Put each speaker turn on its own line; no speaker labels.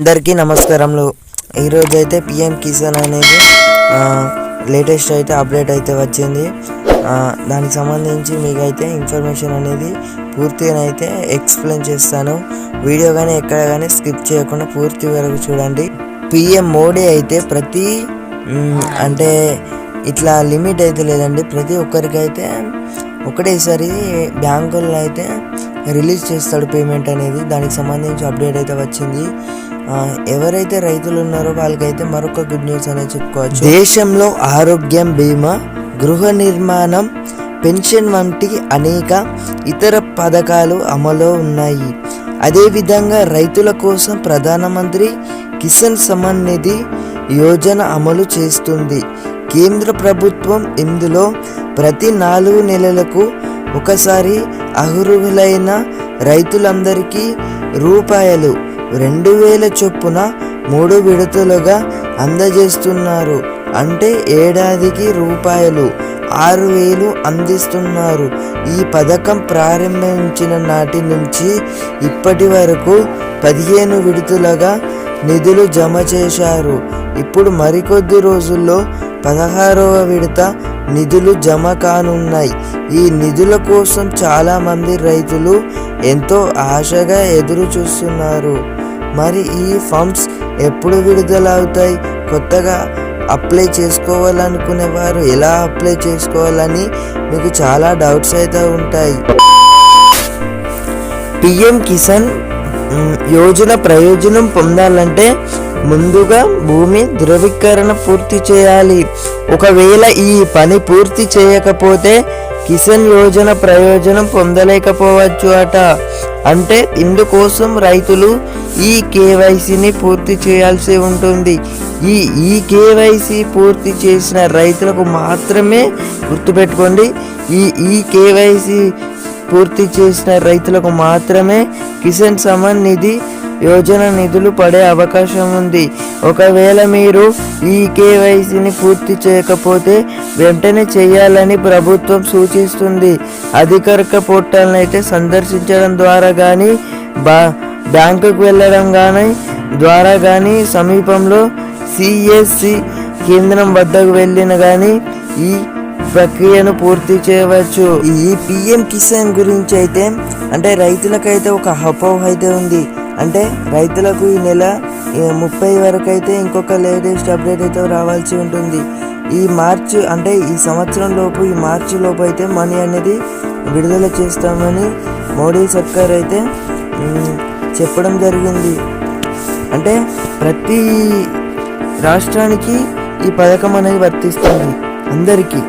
అందరికీ నమస్కారంలో ఈరోజు అయితే పిఎం కిసాన్ అనేది లేటెస్ట్ అయితే అప్డేట్ అయితే వచ్చింది. దానికి సంబంధించి మీకైతే ఇన్ఫర్మేషన్ అనేది పూర్తిగా అయితే ఎక్స్ప్లెయిన్ చేస్తాను. వీడియో కానీ ఎక్కడ కానీ స్కిప్ చేయకుండా పూర్తి వరకు చూడండి. పిఎం మోడీ అయితే ప్రతి అంటే ఇట్లా లిమిట్ అయితే లేదండి. ప్రతి ఒక్కరికి అయితే ఒకటేసారి బ్యాంకుల్లో అయితే రిలీజ్ చేస్తాడు పేమెంట్ అనేది. దానికి సంబంధించి అప్డేట్ అయితే వచ్చింది. ఎవరైతే రైతులు ఉన్నారో వాళ్ళకైతే మరొక గుడ్ న్యూస్ అనేది చెప్పుకోవచ్చు. దేశంలో ఆరోగ్యం బీమా గృహ నిర్మాణం పెన్షన్ వంటి అనేక ఇతర పథకాలు అమలు ఉన్నాయి. అదేవిధంగా రైతుల కోసం ప్రధానమంత్రి కిసాన్ సమ్మాన్ నిధి యోజన అమలు చేస్తుంది. కేంద్ర ప్రభుత్వం ఇందులో ప్రతి నాలుగు నెలలకు ఒకసారి అర్హులైన రైతులందరికీ రూపాయలు రెండు వేల చొప్పున మూడు విడతలుగా అందజేస్తున్నారు. అంటే ఏడాదికి రూపాయలు ఆరు వేలు అందిస్తున్నారు. ఈ పథకం ప్రారంభించిన నాటి నుంచి ఇప్పటి వరకు పదిహేను విడతలుగా నిధులు జమ చేశారు. ఇప్పుడు మరికొద్ది రోజుల్లో పదహారవ విడత నిధులు జమ కానున్నాయి. ఈ నిధుల కోసం చాలామంది రైతులు ఎంతో ఆశగా ఎదురు చూస్తున్నారు మరి ఈ ఫండ్స్ ఎప్పుడు విడుదలవుతాయి? కొత్తగా అప్లై చేసుకోవాలనుకునే వారు ఎలా అప్లై చేసుకోవాలని మీకు చాలా డౌట్స్ అయితే ఉంటాయి. పిఎం కిసాన్ యోజన ప్రయోజనం పొందాలంటే ముందుగా భూమి ధృవీకరణ పూర్తి చేయాలి. ఒకవేళ ఈ పని పూర్తి చేయకపోతే కిసాన్ యోజన ప్రయోజనం పొందలేకపోవచ్చు అట. అంటే ఇందుకోసం రైతులు ఈ కేవైసీని పూర్తి చేయాల్సి ఉంటుంది. ఈ ఈ కేవైసీ పూర్తి చేసిన రైతులకు మాత్రమే గుర్తుపెట్టుకోండి. ఈ ఈ కేవైసీ పూర్తి చేసిన రైతులకు మాత్రమే కిసాన్ సమ్మాన్ నిధి యోజన నిధులు పడే అవకాశం ఉంది. ఒకవేళ మీరు ఈ కేవైసీని పూర్తి చేయకపోతే వెంటనే చేయాలని ప్రభుత్వం సూచిస్తుంది. అధికారిక పోర్టల్ని అయితే సందర్శించడం ద్వారా కానీ బా బ్యాంకుకు వెళ్ళడం కానీ ద్వారా కానీ సమీపంలో సిఎస్సి కేంద్రం వద్దకు వెళ్ళిన కానీ ఈ ప్రక్రియను పూర్తి చేయవచ్చు. ఈ పిఎం కిసాన్ గురించి అయితే అంటే రైతులకైతే ఒక అపోహ అయితే ఉంది. అంటే రైతులకు ఈ నెల ముప్పై వరకు అయితే ఇంకొక లేటెస్ట్ అప్డేట్ అయితే రావాల్సి ఉంటుంది. ఈ మార్చి అంటే ఈ సంవత్సరం లోపు ఈ మార్చి లోపు అయితే మనీ అనేది విడుదల చేస్తామని మోడీ సర్కార్ అయితే చెప్పడం జరిగింది. అంటే ప్రతి రాష్ట్రానికి ఈ పథకం అనేది వర్తిస్తుంది అందరికీ.